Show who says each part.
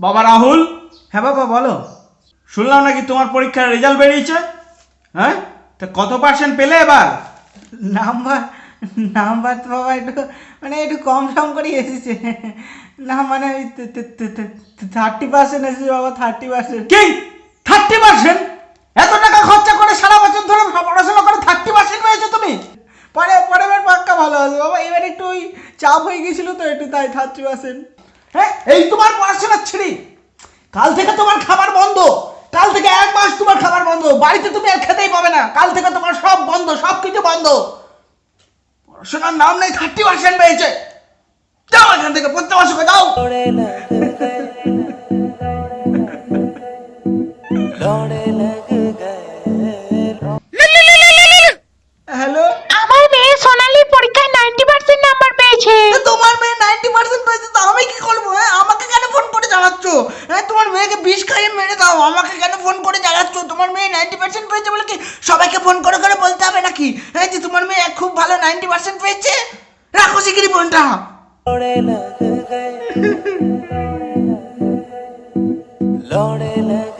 Speaker 1: বাবা রাহুল?
Speaker 2: হ্যাঁ বাবা বলো।
Speaker 1: শুনলাম নাকি তোমার পরীক্ষার রেজাল্ট বেরিয়েছে? হ্যাঁ? তা কত পার্সেন্ট পেলে এবার?
Speaker 2: নাম্বার নাম্বার তো বাবা একটু মানে একটু কম সম করেই এসেছে। না মানে থার্টি পার্সেন্ট এসেছে বাবা থার্টি পার্সেন্ট
Speaker 1: কি? থার্টি পার্সেন্ট এত টাকা খরচা করে সারা বছর ধরে পড়াশোনা করে থার্টি পার্সেন্ট পেয়েছ তুমি
Speaker 2: পরে পরে এবার পাক্কা ভালো আছে বাবা, এবার একটু ওই চাপ হয়ে গেছিল তো, একটু তাই থার্টি পার্সেন্ট।
Speaker 1: হ্যাঁ এই তোমার পড়াশোনার ছিঁড়ি কাল থেকে তোমার খাবার বন্ধ। কাল থেকে এক মাস তোমার খাবার বন্ধ। বাড়িতে তুমি আর খেতেই পাবে না। কাল থেকে তোমার সব বন্ধ, সব কিছু বন্ধ। পড়াশোনার নাম নেই, থার্টি পার্সেন্ট পেয়েছে। যাও এখান থেকে, প্রত্যেক মাসে যাও।
Speaker 2: হ্যালো মেয়েকে বিষ খাইয়ে মেরে দাও। আমাকে কেন ফোন করে জানাচ্ছ? তোমার মেয়ে নাইনটি পার্সেন্ট পেয়েছে বলে কি সবাইকে ফোন করে করে বলতে হবে নাকি? হ্যাঁ যে তোমার মেয়ে খুব ভালো নাইনটি পার্সেন্ট পেয়েছে? রাখো শিগগিরি ফোনটা
Speaker 3: লড়ে লাগে